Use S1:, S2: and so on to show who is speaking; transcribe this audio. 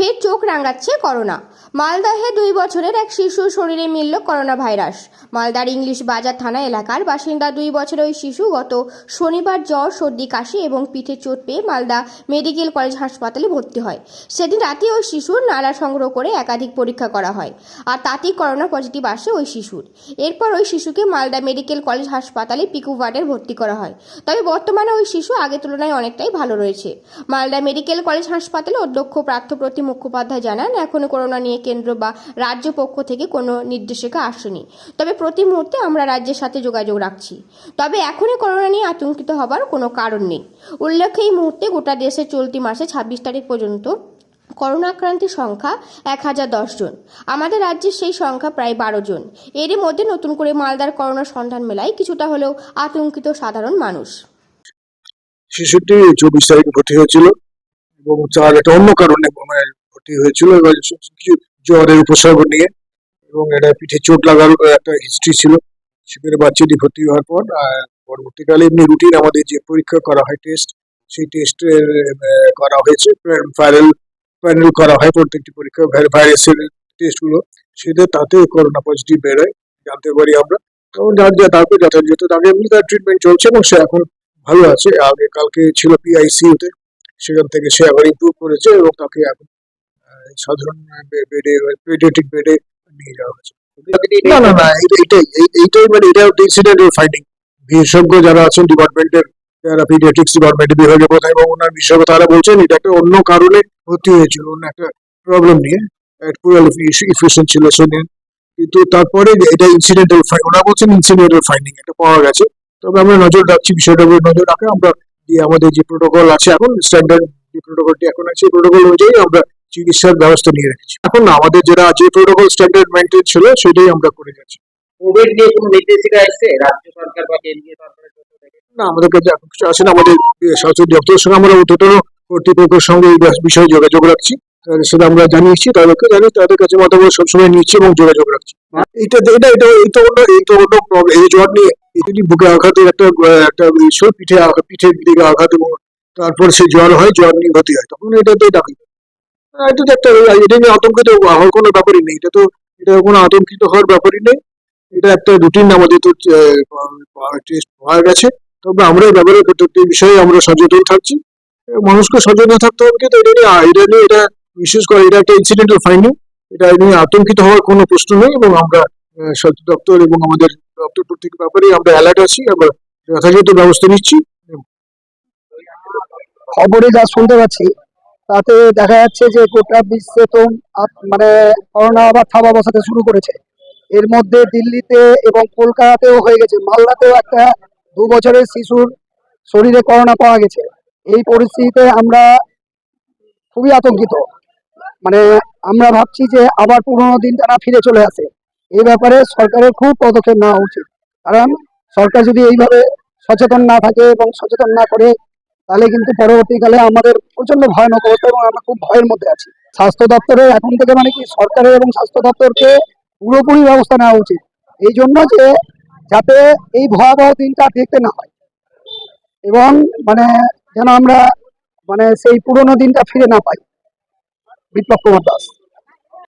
S1: ফের চোখ রাঙাচ্ছে করোনা। মালদহে দুই বছরের এক শিশুর শরীরে মিলল করোনা ভাইরাস মালদার ইংলিশ বাজার থানা এলাকার বাসিন্দা দুই বছরের ওই শিশু গত শনিবার জ্বর, সর্দি, কাশি এবং পিঠে চোট পেয়ে মালদা মেডিকেল কলেজ হাসপাতালে ভর্তি হয়। সেদিন রাতে ওই শিশুর নালা সংগ্রহ করে একাধিক পরীক্ষা করা হয় আর তাতেই করোনা পজিটিভ আসে ওই শিশুর। এরপর ওই শিশুকে মালদা মেডিকেল কলেজ হাসপাতালে পিকু ওয়ার্ডের ভর্তি করা হয়। তবে বর্তমানে ওই শিশু আগের তুলনায় অনেকটাই ভালো রয়েছে। মালদা মেডিকেল কলেজ হাসপাতালে অধ্যক্ষ প্রার্থপ্রতি মুখোপাধ্যায় জানান এখনও করোনা নিয়ে কেন্দ্র বা রাজ্য পক্ষ থেকে কোনো নির্দেশিকা আসেনি। তবে প্রতি মুহূর্তে আমরা রাজ্যের সাথে যোগাযোগ রাখছি। তবে এখনই করোনা নিয়ে আতঙ্কিত হবার কোনো কারণ নেই। উল্লেখ্য, এই মুহূর্তে গোটা দেশে চলতি মাসে ছাব্বিশ তারিখ পর্যন্ত করোনা আক্রান্তের সংখ্যা এক হাজার দশ জন। আমাদের রাজ্যের সেই সংখ্যা প্রায় বারো জন। এরই মধ্যে নতুন করে মালদার করোনার সন্ধান মেলায় কিছুটা হলেও আতঙ্কিত সাধারণ মানুষ।
S2: শিশুটি চব্বিশ তারিখে ভর্তি হয়েছিল এবং তার একটা অন্য কারণে ভর্তি হয়েছিল। জ্বরের উপসর্গ নিয়ে এবং এটা পিঠে চোট লাগার একটা হিস্ট্রি ছিল। সেখানে বাচ্চাটি ভর্তি হওয়ার পর পরবর্তীকালে এমনি রুটিন আমাদের যে পরীক্ষা করা হয় টেস্ট সেই টেস্টের করা হয়েছে। ভাইরাল প্যানেল করা হয় প্রত্যেকটি পরীক্ষা ভাইরাসের টেস্টগুলো সেটা তাতে করোনা পজিটিভ বেরোয়, জানতে পারি আমরা। তখন তারপর যথাযথ তাকে এমনি তার ট্রিটমেন্ট চলছে এবং সে এখন ভালো আছে। আগে কালকে ছিল পিআইসিউতে সেখান থেকে সে আবার ইমপ্রুভ করেছে এবং তাকে এখন সাধারণ বেডে পেডিয়াট্রিক বেডে নিয়ে যাওয়া হয়েছে না না না এইটাই এই- এইটাই মানে এটা ইনসিডেন্টাল ফাইন্ডিং বিশেষজ্ঞ যারা আছেন ডিপার্টমেন্টের যারা পিডিয়াট্রিক্স ডিপার্টমেন্টের বিভাগের প্রধান এবং ওনার বিশেষজ্ঞ তারা বলছেন এটা একটা অন্য কারণে ভর্তি হয়েছিল অন্য একটা প্রবলেম নিয়ে পুরো ইফিসিয়েন্ট ছিল সেদিন কিন্তু তারপরে এটা ইনসিডেন্টাল ওরা বলছেন ইনসিডেন্টাল ফাইন্ডিং এটা পাওয়া গেছে তবে আমরা নজর রাখছি বিষয়টার উপর নজর রাখে আমরা আমাদের যে প্রোটোকল আছে, এখন স্ট্যান্ডার্ড যে প্রোটোকলটি এখন আছে প্রোটোকল অনুযায়ী আমরা চিকিৎসার ব্যবস্থা নিয়ে রেখেছি। এখন না আমাদের যেটা যে প্রোটোকল স্ট্যান্ডার্ড মেনটেন ছিল সেটাই আমরা করে যাচ্ছি।
S3: কোভিড নিয়ে কোনো নির্দেশিকা এসছে? রাজ্য সরকার বা কেন্দ্রীয় সরকারের
S2: না আমাদের কাছে এখন কিছু আসেন আমাদের স্বাস্থ্য দপ্তরের সঙ্গে আমরা উদ্যোতন কর্তৃপক্ষের সঙ্গে এই বিষয়ে যোগাযোগ রাখছি। সেটা আমরা জানিয়েছি তাদেরকে জানি তাদের কাছে মতামত সবসময় নিচ্ছি এবং যোগাযোগ রাখছি। এটা এটা এটা এই তো অন্য এই তো অন্য problem, এই জ্বর নিয়ে এটি বুকে আঘাতের একটা একটা পিঠে পিঠের দিকে আঘাত এবং তারপর সে জ্বর হয় জ্বর নিয়ে ক্ষতি হয়। তখন এটা তো ডাকি এটা তো একটা এটা নিয়ে আতঙ্কিত হওয়ার কোনো ব্যাপারই নেই। এটা তো, এটা কোনো আতঙ্কিত হওয়ার ব্যাপারই নেই। এটা একটা রুটিন আমাদের তো টেস্ট পাওয়া গেছে। তবে আমরা এই ব্যাপারে প্রত্যেকটি বিষয়ে আমরা সচেতন থাকছি। মানুষকে সচেতন থাকতে হবে কিন্তু এটা নিয়ে এটা নিয়ে এটা বিশেষ করে, এটা একটা ইনসিডেন্টাল ফাইন্ডিং এটা নিয়ে আতঙ্কিত হওয়ার কোনো প্রশ্ন নেই এবং আমরা স্বাস্থ্য দপ্তর এবং আমাদের দপ্তর প্রত্যেক ব্যাপারে আমরা অ্যালার্ট আছি। আমরা যথাযথ ব্যবস্থা নিচ্ছি।
S4: খবরে যা শুনতে পাচ্ছি তাতে দেখা যাচ্ছে যে গোটা বিশ্বে তো মানে করোনা আবার থাবা বসাতে শুরু করেছে। এর মধ্যে দিল্লিতে এবং কলকাতাতেও হয়ে গেছে। মালদাতেও একটা দু বছরের শিশুর শরীরে করোনা পাওয়া গেছে। এই পরিস্থিতিতে আমরা খুবই আতঙ্কিত। মানে আমরা ভাবছি যে আবার পুরোনো দিনটা না ফিরে চলে আসে। এই ব্যাপারে সরকারের খুব পদক্ষেপ নেওয়া উচিত। কারণ সরকার যদি এইভাবে সচেতন না থাকে এবং সচেতন না করে তাহলে কিন্তু পরবর্তীকালে আমাদের প্রচণ্ড ভয়ানক অবস্থা এবং আমরা খুব ভয়ের মধ্যে আছি। স্বাস্থ্য দপ্তরে এখন থেকে মানে কি সরকারের এবং স্বাস্থ্য দপ্তরকে পুরোপুরি ব্যবস্থা নেওয়া উচিত। এই জন্য যে যাতে এই ভয়াবহ দিনটা দেখতে না হয় এবং মানে যেন আমরা মানে সেই পুরনো দিনটা ফিরে না পাই। বিপ্লব কুমার দাস।